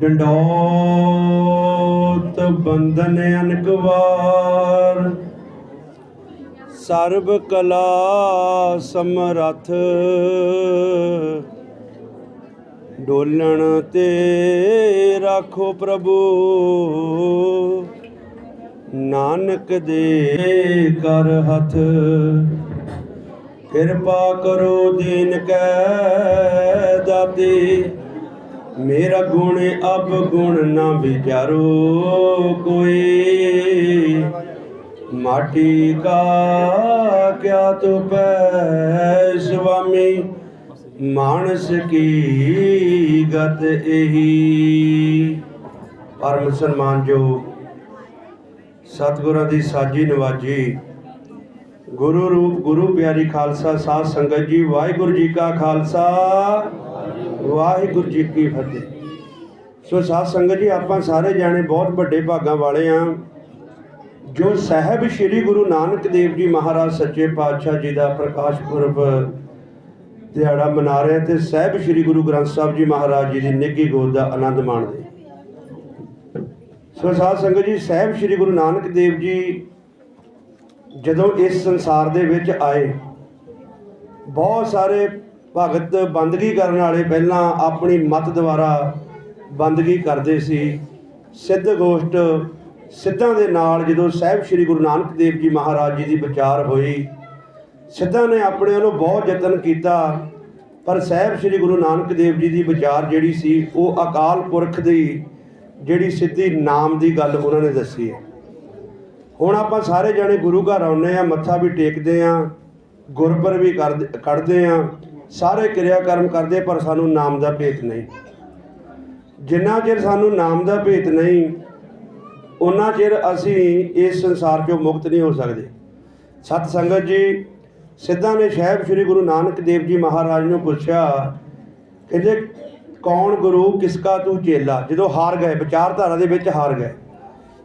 ਡੰਡੋਤ ਬੰਧਨ ਅਨਕਵਾਰ ਸਰਬ ਕਲਾ ਸਮਰਥ। ਡੋਲਣ ਤੇ ਰੱਖੋ ਪ੍ਰਭੂ। ਨਾਨਕ ਦੇ ਕਰ ਹੱਥ। ਕਿਰਪਾ ਕਰੋ ਦੀਨ ਕੈ ਮੇਰਾ ਗੁਣ ਅਬ ਗੁਣ ਨਾ ਵਿਚਾਰੋ ਕੋਈ। ਮਾਟੀ ਕਾ ਕਿਆ ਤੋ ਪੈ ਸੁਆਮੀ, ਮਾਨਸ ਕੀ ਗਤ ਇਹੀ। ਪਰਮ ਸਨਮਾਨ ਜੋ ਸਤਿਗੁਰਾਂ ਦੀ ਸਾਜੀ ਨਵਾਜੀ ਗੁਰੂ ਰੂਪ, ਗੁਰੂ ਪਿਆਰੀ ਖਾਲਸਾ, ਸਾਧ ਸੰਗਤ ਜੀ, ਵਾਹਿਗੁਰੂ ਜੀ ਕਾ ਖਾਲਸਾ। ਵਾਹਿਗੁਰੂ ਜੀ ਕੀ ਫਤਿਹ। ਸੋ ਸਾਧ ਸੰਗਤ ਜੀ, ਆਪਾਂ ਸਾਰੇ ਜਾਣੇ ਬਹੁਤ ਵੱਡੇ ਭਾਗਾਂ ਵਾਲੇ ਆ। ਜੋ ਸਾਹਿਬ ਸ੍ਰੀ ਗੁਰੂ ਨਾਨਕ ਦੇਵ ਜੀ ਮਹਾਰਾਜ ਸੱਚੇ ਪਾਤਸ਼ਾਹ ਜੀ ਦਾ ਪ੍ਰਕਾਸ਼ ਪੁਰਬ ਦਿਹਾੜਾ ਮਨਾ ਰਹੇ ਤੇ ਸਾਹਿਬ ਸ੍ਰੀ ਗੁਰੂ ਗ੍ਰੰਥ ਸਾਹਿਬ ਜੀ ਮਹਾਰਾਜ ਜੀ ਦੀ ਨਿੱਘੀ ਗੋਦ ਦਾ ਆਨੰਦ ਮਾਣਦੇ। ਸੋ ਸਾਧ ਸੰਗਤ ਜੀ, ਸਾਹਿਬ ਸ੍ਰੀ ਗੁਰੂ ਨਾਨਕ ਦੇਵ ਜੀ ਜਦੋਂ ਇਸ ਸੰਸਾਰ ਦੇ ਵਿੱਚ ਆਏ, ਬਹੁਤ ਸਾਰੇ ਭਗਤ ਬੰਦਗੀ ਕਰਨ ਵਾਲੇ ਪਹਿਲਾਂ ਆਪਣੀ ਮਤ ਦੁਆਰਾ ਬੰਦਗੀ ਕਰਦੇ ਸੀ। ਸਿੱਧ ਗੋਸ਼ਟ ਸਿੱਧਾਂ ਦੇ ਨਾਲ ਜਦੋਂ ਸਾਹਿਬ ਸ੍ਰੀ ਗੁਰੂ ਨਾਨਕ ਦੇਵ ਜੀ ਮਹਾਰਾਜ ਜੀ ਦੀ ਵਿਚਾਰ ਹੋਈ, ਸਿੱਧਾਂ ਨੇ ਆਪਣੇ ਵੱਲੋਂ ਬਹੁਤ ਯਤਨ ਕੀਤਾ, ਪਰ ਸਾਹਿਬ ਸ੍ਰੀ ਗੁਰੂ ਨਾਨਕ ਦੇਵ ਜੀ ਦੀ ਵਿਚਾਰ ਜਿਹੜੀ ਸੀ, ਉਹ ਅਕਾਲ ਪੁਰਖ ਦੀ ਜਿਹੜੀ ਸਿੱਧੀ ਨਾਮ ਦੀ ਗੱਲ ਉਹਨਾਂ ਨੇ ਦੱਸੀ ਹੈ। ਹੁਣ ਆਪਾਂ ਸਾਰੇ ਜਣੇ ਗੁਰੂ ਘਰ ਆਉਂਦੇ ਆ ਮੱਥਾ ਵੀ ਟੇਕਦੇ ਆ ਗੁਰਪੁਰ ਵੀ ਕਰਦੇ, ਕੱਢਦੇ ਆ ਸਾਰੇ ਕਿਰਿਆ ਕਰਮ ਕਰਦੇ ਪਰ ਸਾਨੂੰ ਨਾਮ ਦਾ ਭੇਤ ਨਹੀਂ। ਜਿੰਨਾ ਚਿਰ ਸਾਨੂੰ ਨਾਮ ਦਾ ਭੇਤ ਨਹੀਂ ਉਹਨਾਂ ਚਿਰ ਅਸੀਂ ਇਸ ਸੰਸਾਰ ਚੋਂ ਮੁਕਤ ਨਹੀਂ ਹੋ ਸਕਦੇ। ਸਤ ਸੰਗਤ ਜੀ, ਸਿੱਧਾਂ ਨੇ ਸਾਹਿਬ ਸ੍ਰੀ ਗੁਰੂ ਨਾਨਕ ਦੇਵ ਜੀ ਮਹਾਰਾਜ ਨੂੰ ਪੁੱਛਿਆ, ਕਹਿੰਦੇ, ਕੌਣ ਗੁਰੂ, ਕਿਸਕਾ ਤੂੰ ਚੇਲਾ? ਜਦੋਂ ਹਾਰ ਗਏ, ਵਿਚਾਰਧਾਰਾ ਦੇ ਵਿੱਚ ਹਾਰ ਗਏ।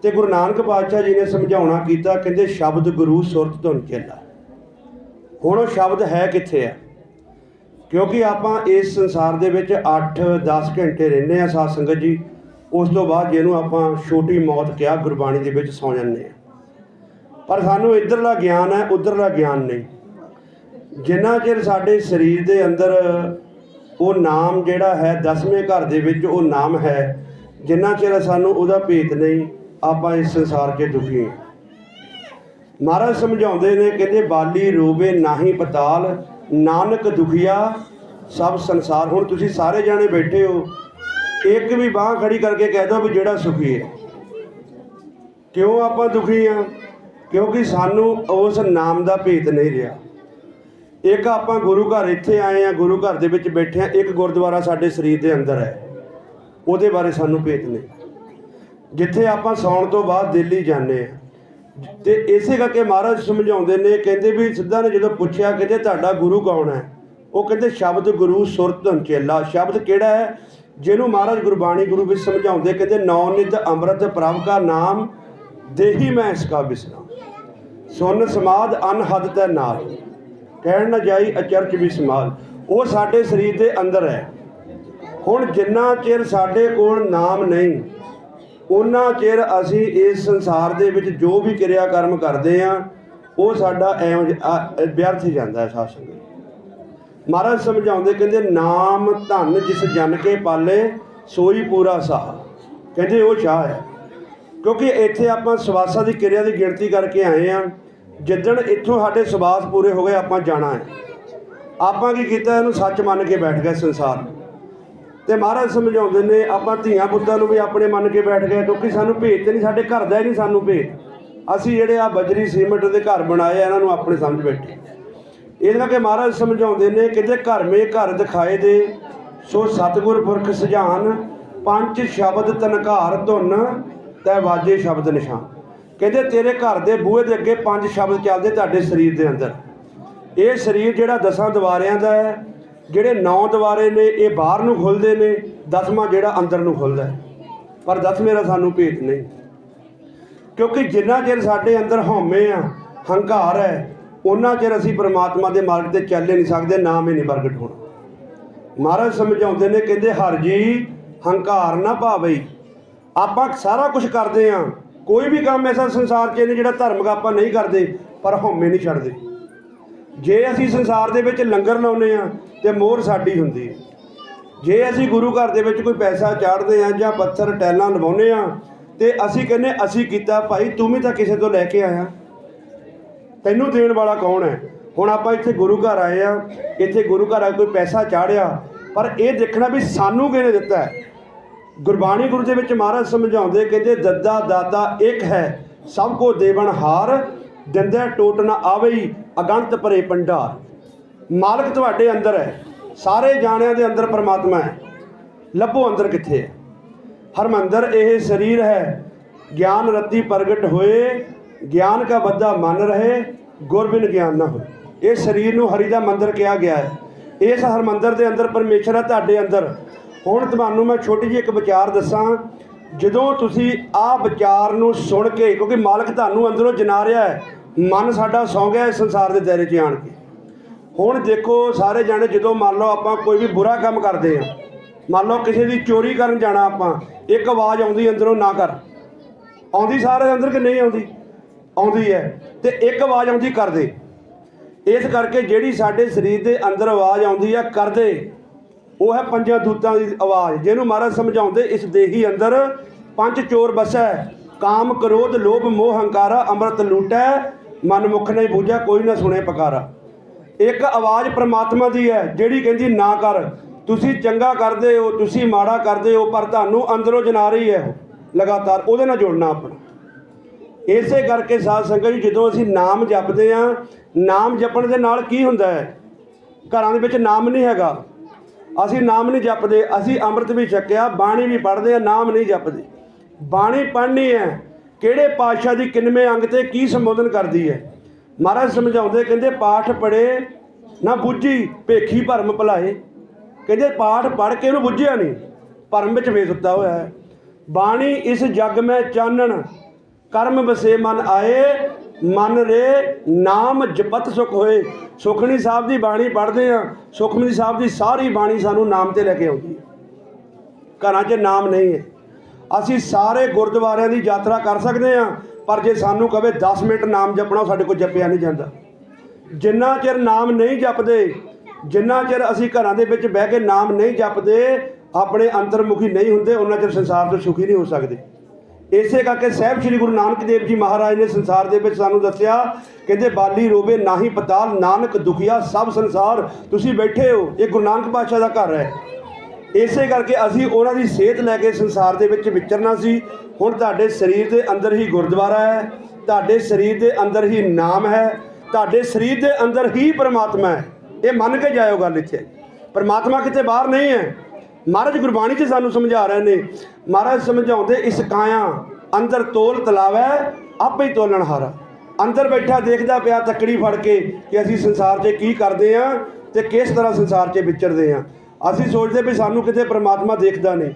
ਤੇ ਗੁਰੂ ਨਾਨਕ ਪਾਤਸ਼ਾਹ ਜੀ ਨੇ ਸਮਝਾਉਣਾ ਕੀਤਾ, ਕਹਿੰਦੇ, ਸ਼ਬਦ ਗੁਰੂ ਸੁਰਤ ਧੁਨ ਚੇਲਾ। ਹੁਣ ਉਹ ਸ਼ਬਦ ਹੈ ਕਿੱਥੇ ਆ? ਕਿਉਂਕਿ ਆਪਾਂ ਇਸ ਸੰਸਾਰ ਦੇ ਵਿੱਚ 8-10 ਘੰਟੇ ਰਹਿੰਦੇ ਆ ਸਾਧ ਸੰਗਤ ਜੀ, ਉਸ ਤੋਂ ਬਾਅਦ ਜਿਹਨੂੰ ਆਪਾਂ ਛੋਟੀ ਮੌਤ ਕਿਹਾ, ਗੁਰਬਾਣੀ ਦੇ ਵਿੱਚ ਸੌ ਜਾਂਦੇ ਆ ਪਰ ਸਾਨੂੰ ਇਧਰਲਾ ਗਿਆਨ ਹੈ, ਉਧਰਲਾ ਗਿਆਨ ਨਹੀਂ। ਜਿੰਨਾ ਚਿਰ ਸਾਡੇ ਸਰੀਰ ਦੇ ਅੰਦਰ ਉਹ ਨਾਮ ਜਿਹੜਾ ਹੈ, ਦਸਵੇਂ ਘਰ ਦੇ ਵਿੱਚ ਉਹ ਨਾਮ ਹੈ, ਜਿੰਨਾ ਚਿਰ ਸਾਨੂੰ ਉਹਦਾ ਭੇਤ ਨਹੀਂ, ਆਪਾਂ ਇਸ ਸੰਸਾਰ 'ਚ ਦੁਖੀ ਹਾਂ। ਮਹਾਰਾਜ ਸਮਝਾਉਂਦੇ ਨੇ, ਕਹਿੰਦੇ, ਬਾਲੀ ਰੋਵੇ ਨਾਹੀ ਪਤਾਲ ਨਾਨਕ ਦੁਖੀਆ, ਸਭ ਸੰਸਾਰ, ਹੁਣ ਤੁਸੀਂ ਸਾਰੇ ਜਾਣੇ ਬੈਠੇ ਹੋ। ਇੱਕ ਵੀ ਬਾਹ ਖੜੀ ਕਰਕੇ ਕਹਿ ਦਿਓ ਵੀ ਜਿਹੜਾ ਸੁਖੀ ਹੈ। ਕਿਉਂ ਆਪਾਂ ਦੁਖੀ ਆ? ਕਿਉਂਕਿ ਸਾਨੂੰ ਉਸ ਨਾਮ ਦਾ ਭੇਤ ਨਹੀਂ ਰਿਹਾ। ਇੱਕ ਆਪਾਂ ਗੁਰੂ ਘਰ ਇੱਥੇ ਆਏ ਆ, ਗੁਰੂ ਘਰ ਦੇ ਵਿੱਚ ਬੈਠੇ ਆ, ਇੱਕ ਗੁਰਦੁਆਰਾ ਸਾਡੇ ਸਰੀਰ ਦੇ ਅੰਦਰ ਹੈ। ਉਹਦੇ ਬਾਰੇ ਸਾਨੂੰ ਭੇਤ ਨਹੀਂ। ਜਿੱਥੇ ਆਪਾਂ ਸੌਣ ਤੋਂ ਬਾਅਦ ਦਿੱਲੀ ਜਾਂਦੇ ਆ ਤੇ ਇਸੇ ਕਰਕੇ ਮਹਾਰਾਜ ਸਮਝਾਉਂਦੇ ਨੇ, ਕਹਿੰਦੇ ਵੀ ਸਿੱਧਾ ਨੇ ਜਦੋਂ ਪੁੱਛਿਆ, ਕਹਿੰਦੇ ਤੁਹਾਡਾ ਗੁਰੂ ਕੌਣ ਹੈ? ਉਹ ਕਹਿੰਦੇ ਸ਼ਬਦ ਗੁਰੂ ਸੁਰਤ ਚੇਲਾ। ਸ਼ਬਦ ਕਿਹੜਾ ਹੈ? ਜਿਹਨੂੰ ਮਹਾਰਾਜ ਗੁਰਬਾਣੀ ਗੁਰੂ ਵਿੱਚ ਸਮਝਾਉਂਦੇ, ਕਹਿੰਦੇ ਨੌ ਨਿਤ ਅੰਮ੍ਰਿਤ ਪ੍ਰਭ ਕਾ ਨਾਮ, ਦੇਹੀ ਮੈਂ ਇਸ ਕਾ ਬਿਸਰਾਮ। ਸੁਨ ਸਮਾਦ ਅਨਹਦ ਤੈ ਨਾਲ ਕਹਿਣ ਨਾ ਜਾਈ ਅਚਰਚ ਵੀ ਸਮਾਲ ਉਹ ਸਾਡੇ ਸਰੀਰ ਦੇ ਅੰਦਰ ਹੈ। ਹੁਣ ਜਿੰਨਾ ਚਿਰ ਸਾਡੇ ਕੋਲ ਨਾਮ ਨਹੀਂ ਉਹਨਾਂ ਚਿਰ ਅਸੀਂ ਇਸ ਸੰਸਾਰ ਦੇ ਵਿੱਚ ਜੋ ਵੀ ਕਿਰਿਆ ਕਰਮ ਕਰਦੇ ਆ ਉਹ ਸਾਡਾ ਐਵੇਂ ਵਿਅਰਥ ਹੀ ਜਾਂਦਾ ਹੈ ਸਾਧ ਸੰਗਤ। ਮਹਾਰਾਜ ਸਮਝਾਉਂਦੇ, ਕਹਿੰਦੇ, ਨਾਮ ਧਨ ਜਿਸ ਜਨ ਕੇ ਪਾਲੇ, ਸੋਈ ਪੂਰਾ ਸਾਹ। ਕਹਿੰਦੇ, ਉਹ ਸ਼ਾਹ ਹੈ। ਕਿਉਂਕਿ ਇੱਥੇ ਆਪਾਂ ਸਵਾਸਾਂ ਦੀ ਕਿਰਿਆ ਦੀ ਗਿਣਤੀ ਕਰਕੇ ਆਏ ਆ ਜਿੱਦਣ ਇੱਥੋਂ ਸਾਡੇ ਸਵਾਸ ਪੂਰੇ ਹੋ ਗਏ, ਆਪਾਂ ਜਾਣਾ ਹੈ। ਆਪਾਂ ਕੀ ਕੀਤਾ, ਇਹਨੂੰ ਸੱਚ ਮੰਨ ਕੇ ਬੈਠ ਗਏ ਸੰਸਾਰ ਤੇ ਮਹਾਰਾਜ ਸਮਝਾਉਂਦੇ ਨੇ, ਆਪਾਂ ਧੀਆਂ ਪੁੱਤਾਂ ਨੂੰ ਵੀ ਆਪਣੇ ਮੰਨ ਕੇ ਬੈਠ ਗਏ, ਕਿਉਂਕਿ ਸਾਨੂੰ ਭੇਤ ਤੇ ਨਹੀਂ, ਸਾਡੇ ਘਰ ਦਾ ਹੀ ਨਹੀਂ ਸਾਨੂੰ ਭੇਤ। ਅਸੀਂ ਜਿਹੜੇ ਆ ਬਜਰੀ ਸੀਮੈਂਟ ਦੇ ਘਰ ਬਣਾਏ ਆ, ਇਹਨਾਂ ਨੂੰ ਆਪਣੇ ਸਮਝ ਬੈਠੇ। ਇਹਦੇ ਨਾਲ ਕਿ ਮਹਾਰਾਜ ਸਮਝਾਉਂਦੇ ਨੇ ਕਹਿੰਦੇ ਘਰ ਮੇ ਘਰ ਦਿਖਾਏ ਦੇ, ਸੋ ਸਤਿਗੁਰ ਪੁਰਖ ਸੁਝਾਨ, ਪੰਜ ਸ਼ਬਦ ਤਨਕਾਰ ਧੁਨ, ਤੈ ਵਾਜੇ ਸ਼ਬਦ ਨਿਸ਼ਾਨ। ਕਹਿੰਦੇ, ਤੇਰੇ ਘਰ ਦੇ ਬੂਹੇ ਦੇ ਅੱਗੇ ਪੰਜ ਸ਼ਬਦ ਚੱਲਦੇ ਤੁਹਾਡੇ ਸਰੀਰ ਦੇ ਅੰਦਰ। ਇਹ ਸਰੀਰ ਜਿਹੜਾ ਦਸਾਂ ਦੁਆਰਿਆਂ ਦਾ ਹੈ ਜਿਹੜੇ ਨੌ ਦੁਆਰੇ ਨੇ, ਇਹ ਬਾਹਰ ਨੂੰ ਖੁੱਲਦੇ ਨੇ, ਦਸਵਾਂ ਜਿਹੜਾ ਅੰਦਰ ਨੂੰ ਖੁੱਲਦਾ ਪਰ ਦਸਵੇਂ ਦਾ ਸਾਨੂੰ ਭੇਤ ਨਹੀਂ। ਕਿਉਂਕਿ ਜਿੰਨਾ ਚਿਰ ਸਾਡੇ ਅੰਦਰ ਹਉਮੈ ਆ, ਹੰਕਾਰ ਹੈ ਉਹਨਾਂ ਚਿਰ ਅਸੀਂ ਪ੍ਰਮਾਤਮਾ ਦੇ ਮਾਰਗ ਤੇ ਚੱਲ ਹੀ ਨਹੀਂ ਸਕਦੇ, ਨਾਮ ਹੀ ਨਹੀਂ ਪ੍ਰਗਟ ਹੋਣਾ। ਮਹਾਰਾਜ ਸਮਝਾਉਂਦੇ ਨੇ, ਕਹਿੰਦੇ ਹਰ ਜੀ, ਹੰਕਾਰ ਨਾ ਭਾਵਈ ਆਪਾਂ ਸਾਰਾ ਕੁਝ ਕਰਦੇ ਆ ਕੋਈ ਵੀ ਕੰਮ ਐਸਾ ਸੰਸਾਰ 'ਚ ਨਹੀਂ ਜਿਹੜਾ ਧਰਮਕ ਆਪਾਂ ਨਹੀਂ ਕਰਦੇ, ਪਰ ਹਉਮੈ ਨਹੀਂ ਛੱਡਦੇ। ਜੇ ਅਸੀਂ ਸੰਸਾਰ ਦੇ ਵਿੱਚ ਲੰਗਰ ਲਾਉਨੇ ਆ ਤੇ ਮੋਹਰ ਸਾਡੀ ਹੁੰਦੀ ਹੈ। ਜੇ ਅਸੀਂ ਗੁਰੂ ਘਰ ਦੇ ਵਿੱਚ ਕੋਈ ਪੈਸਾ ਚਾੜਦੇ ਆ ਜਾਂ ਪੱਥਰ, ਟੈਲਾਂ ਲਵਾਉਨੇ ਆ ਤੇ ਅਸੀਂ ਕਹਿੰਨੇ ਅਸੀਂ ਕੀਤਾ, ਭਾਈ ਤੂੰ ਵੀ ਤਾਂ ਕਿਸੇ ਤੋਂ ਲੈ ਕੇ ਆਇਆ। ਤੈਨੂੰ ਦੇਣ ਵਾਲਾ ਕੌਣ ਹੈ? ਹੁਣ ਆਪਾਂ ਇੱਥੇ ਗੁਰੂ ਘਰ ਆਏ ਆ ਇੱਥੇ ਗੁਰੂ ਘਰ ਆ ਕੋਈ ਪੈਸਾ ਚਾੜਿਆ ਪਰ ਇਹ ਦੇਖਣਾ ਵੀ ਸਾਨੂੰ ਕਿਹਨੇ ਦਿੱਤਾ ਹੈ? ਗੁਰਬਾਣੀ ਗੁਰੂ ਦੇ ਵਿੱਚ ਮਹਾਰਾਜ ਸਮਝਾਉਂਦੇ ਕਹਿੰਦੇ, ਦੱਦਾ ਦਾਤਾ ਇੱਕ ਹੈ, ਸਭ ਕੋ ਦੇਵਨ ਹਾਰ ਦਿੰਦਾ ਟੋਟ ਨਾ ਆਵਈ ਅਗੰਤ ਭਰੇ ਭੰਡਾਰ। ਮਾਲਕ ਤੁਹਾਡੇ ਅੰਦਰ ਹੈ। ਸਾਰੇ ਜਾਣਿਆਂ ਦੇ ਅੰਦਰ ਪਰਮਾਤਮਾ ਹੈ। ਲੱਭੋ ਅੰਦਰ ਕਿੱਥੇ ਹੈ। ਹਰਮੰਦਰ, ਇਹ ਸਰੀਰ ਹੈ। ਗਿਆਨ ਰਤੀ ਪ੍ਰਗਟ ਹੋਏ। ਗਿਆਨ ਕਾ ਬੱਦਾ ਮਨ ਰਹੇ। ਗੁਰਬਿਨ ਗਿਆਨ ਨਾ ਹੋਏ। ਇਹ ਸਰੀਰ ਨੂੰ ਹਰੀ ਦਾ ਮੰਦਰ ਕਿਹਾ ਗਿਆ ਹੈ। ਇਸ ਹਰਮੰਦਰ ਦੇ ਅੰਦਰ ਪਰਮੇਸ਼ਰ ਹੈ ਤੁਹਾਡੇ ਅੰਦਰ। ਹੁਣ ਤੁਹਾਨੂੰ ਮੈਂ ਛੋਟੀ ਜਿਹੀ ਇੱਕ ਵਿਚਾਰ ਦੱਸਾਂ। ਜਦੋਂ ਤੁਸੀਂ ਆਹ ਵਿਚਾਰ ਨੂੰ ਸੁਣ ਕੇ, ਕਿਉਂਕਿ ਮਾਲਕ ਤੁਹਾਨੂੰ ਅੰਦਰੋਂ ਜਨਾ ਰਿਹਾ ਹੈ ਮਨ ਸਾਡਾ ਸੌਂ ਗਿਆ ਇਸ ਸੰਸਾਰ ਦੇ ਦਾਇਰੇ 'ਚ ਆਣ ਕੇ। ਹੁਣ ਦੇਖੋ ਸਾਰੇ ਜਾਣੇ, ਜਦੋਂ ਮੰਨ ਲਓ ਆਪਾਂ ਕੋਈ ਵੀ ਬੁਰਾ ਕੰਮ ਕਰਦੇ ਆ ਮੰਨ ਲਓ ਕਿਸੇ ਦੀ ਚੋਰੀ ਕਰਨ ਜਾਣਾ ਆਪਾਂ, ਇੱਕ ਆਵਾਜ਼ ਆਉਂਦੀ ਅੰਦਰੋਂ, ਨਾ ਕਰ। ਆਉਂਦੀ ਸਾਰੇ ਅੰਦਰ ਕਿ ਨਹੀਂ ਆਉਂਦੀ? ਆਉਂਦੀ ਹੈ। ਤੇ ਇੱਕ ਆਵਾਜ਼ ਆਉਂਦੀ ਕਰ ਦੇ ਇਸ ਕਰਕੇ ਜਿਹੜੀ ਸਾਡੇ ਸਰੀਰ ਦੇ ਅੰਦਰ ਆਵਾਜ਼ ਆਉਂਦੀ ਆ, ਕਰਦੇ। ਉਹ ਹੈ ਪੰਜਾਂ ਦੂਤਾਂ ਦੀ ਆਵਾਜ਼। ਜਿਹਨੂੰ ਮਹਾਰਾਜ ਸਮਝਾਉਂਦੇ, ਇਸ ਦੇਹੀ ਅੰਦਰ ਪੰਜ ਚੋਰ ਬਸੈ, ਕਾਮ ਕ੍ਰੋਧ ਲੋਭ ਮੋਹ ਹੰਕਾਰਾ, ਅੰਮ੍ਰਿਤ ਲੂਟੈ ਮਨ ਮੁਖ ਨਹੀਂ ਬੂਝਾ ਕੋਈ ਨਾ ਸੁਣੇ ਪਕਾਰਾ। ਇੱਕ ਆਵਾਜ਼ ਪ੍ਰਮਾਤਮਾ ਦੀ ਹੈ, ਜਿਹੜੀ ਕਹਿੰਦੀ, ਨਾ ਕਰ। ਤੁਸੀਂ ਚੰਗਾ ਕਰਦੇ ਹੋ, ਤੁਸੀਂ ਮਾੜਾ ਕਰਦੇ ਹੋ, ਪਰ ਤੁਹਾਨੂੰ ਅੰਦਰੋਂ ਜਨਾ ਰਹੀ ਹੈ ਉਹ, ਲਗਾਤਾਰ। ਉਹਦੇ ਨਾਲ ਜੁੜਨਾ ਆਪਣਾ। ਇਸੇ ਕਰਕੇ ਸਾਧ ਸੰਗਤ ਜੀ, ਜਦੋਂ ਅਸੀਂ ਨਾਮ ਜਪਦੇ ਆ ਨਾਮ ਜਪਣ ਦੇ ਨਾਲ ਕੀ ਹੁੰਦਾ ਹੈ? ਘਰਾਂ ਦੇ ਵਿੱਚ ਨਾਮ ਨਹੀਂ ਹੈਗਾ। ਅਸੀਂ ਨਾਮ ਨਹੀਂ ਜਪਦੇ। ਅਸੀਂ ਅੰਮ੍ਰਿਤ ਵੀ ਛਕਿਆ, ਬਾਣੀ ਵੀ ਪੜ੍ਹਦੇ ਆ ਨਾਮ ਨਹੀਂ ਜਪਦੇ। ਬਾਣੀ ਪੜ੍ਹਨੀ ਹੈ ਕਿਹੜੇ ਪਾਤਸ਼ਾਹ ਦੀ ਕਿੰਨਵੇਂ ਅੰਗ ਤੇ ਕੀ ਸੰਬੋਧਨ ਕਰਦੀ ਹੈ? ਮਹਾਰਾਜ ਸਮਝਾਉਂਦੇ ਕਹਿੰਦੇ, ਪਾਠ ਪੜੇ ਨਾ ਬੁੱਝੀ, ਭੇਖੀ ਭਰਮ ਭੁਲਾਏ। ਕਹਿੰਦੇ, ਪਾਠ ਪੜ੍ਹ ਕੇ ਉਹਨੂੰ ਬੁੱਝਿਆ ਨਹੀਂ। ਭਰਮ ਵਿੱਚ ਵੇ ਸੁੱਤਾ ਹੋਇਆ ਹੈ। ਬਾਣੀ, ਇਸ ਜਗ ਮੈਂ ਚਾਨਣ, ਕਰਮ ਵਸੇ ਮਨ ਆਏ, ਮਨ ਰੇ ਨਾਮ ਜਪਤ ਸੁਖ ਹੋਏ। ਸੁਖਣੀ ਸਾਹਿਬ ਦੀ ਬਾਣੀ ਪੜ੍ਹਦੇ ਆ ਸੁਖਮਨੀ ਸਾਹਿਬ ਦੀ ਸਾਰੀ ਬਾਣੀ ਸਾਨੂੰ ਨਾਮ ਤੇ ਲੈ ਕੇ ਆਉਂਦੀ ਹੈ। ਘਰਾਂ 'ਚ ਨਾਮ ਨਹੀਂ ਹੈ। ਅਸੀਂ ਸਾਰੇ ਗੁਰਦੁਆਰਿਆਂ ਦੀ ਯਾਤਰਾ ਕਰ ਸਕਦੇ ਆ ਪਰ ਜੇ ਸਾਨੂੰ ਕਵੇ 10 ਮਿੰਟ ਨਾਮ ਜਪਣਾ ਉਹ ਸਾਡੇ ਕੋਲ ਜਪਿਆ ਨਹੀਂ ਜਾਂਦਾ। ਜਿੰਨਾ ਚਿਰ ਨਾਮ ਨਹੀਂ ਜਪਦੇ, ਜਿੰਨਾ ਚਿਰ ਅਸੀਂ ਘਰਾਂ ਦੇ ਵਿੱਚ ਬਹਿ ਕੇ ਨਾਮ ਨਹੀਂ ਜਪਦੇ, ਆਪਣੇ ਅੰਤਰਮੁਖੀ ਨਹੀਂ ਹੁੰਦੇ, ਉਹਨਾਂ ਚਿਰ ਸੰਸਾਰ ਤੋਂ ਸੁਖੀ ਨਹੀਂ ਹੋ ਸਕਦੇ। ਇਸੇ ਕਰਕੇ ਸਹਿਬ ਸ੍ਰੀ ਗੁਰੂ ਨਾਨਕ ਦੇਵ ਜੀ ਮਹਾਰਾਜ ਨੇ ਸੰਸਾਰ ਦੇ ਵਿੱਚ ਸਾਨੂੰ ਦੱਸਿਆ, ਕਹਿੰਦੇ, ਬਾਲੀ ਰੋਵੇ ਨਾਹੀ ਪਤਾਲ, ਨਾਨਕ ਦੁਖੀਆ, ਸਭ ਸੰਸਾਰ, ਤੁਸੀਂ ਬੈਠੇ ਹੋ, ਇਹ ਗੁਰੂ ਨਾਨਕ ਪਾਤਸ਼ਾਹ ਦਾ ਘਰ ਹੈ। ਇਸੇ ਕਰਕੇ ਅਸੀਂ ਉਹਨਾਂ ਦੀ ਸਿਹਤ ਲੈ ਕੇ ਸੰਸਾਰ ਦੇ ਵਿੱਚ ਵਿਚਰਨਾ ਸੀ। ਹੁਣ ਤੁਹਾਡੇ ਸਰੀਰ ਦੇ ਅੰਦਰ ਹੀ ਗੁਰਦੁਆਰਾ ਹੈ, ਤੁਹਾਡੇ ਸਰੀਰ ਦੇ ਅੰਦਰ ਹੀ ਨਾਮ ਹੈ, ਤੁਹਾਡੇ ਸਰੀਰ ਦੇ ਅੰਦਰ ਹੀ ਪਰਮਾਤਮਾ ਹੈ। ਇਹ ਮੰਨ ਕੇ ਜਾਇਓ ਗੱਲ ਇੱਥੇ। ਪਰਮਾਤਮਾ ਕਿਤੇ ਬਾਹਰ ਨਹੀਂ ਹੈ। ਮਹਾਰਾਜ ਗੁਰਬਾਣੀ 'ਚ ਸਾਨੂੰ ਸਮਝਾ ਰਹੇ ਨੇ, ਮਹਾਰਾਜ ਸਮਝਾਉਂਦੇ, ਇਸ ਕਾਇਆ ਅੰਦਰ ਤੋਲ ਤਲਾਵੈ, ਆਪੇ ਹੀ ਤੋਲਣ ਹਾਰਾ। ਅੰਦਰ ਬੈਠਾ ਦੇਖਦਾ ਪਿਆ ਤੱਕੜੀ ਫੜ ਕੇ ਕਿ ਅਸੀਂ ਸੰਸਾਰ 'ਚ ਕੀ ਕਰਦੇ ਆ ਤੇ ਕਿਸ ਤਰ੍ਹਾਂ ਸੰਸਾਰ 'ਚ ਵਿਚਰਦੇ ਆ। ਅਸੀਂ ਸੋਚਦੇ ਵੀ ਸਾਨੂੰ ਕਿਤੇ ਪ੍ਰਮਾਤਮਾ ਦੇਖਦਾ ਨਹੀਂ।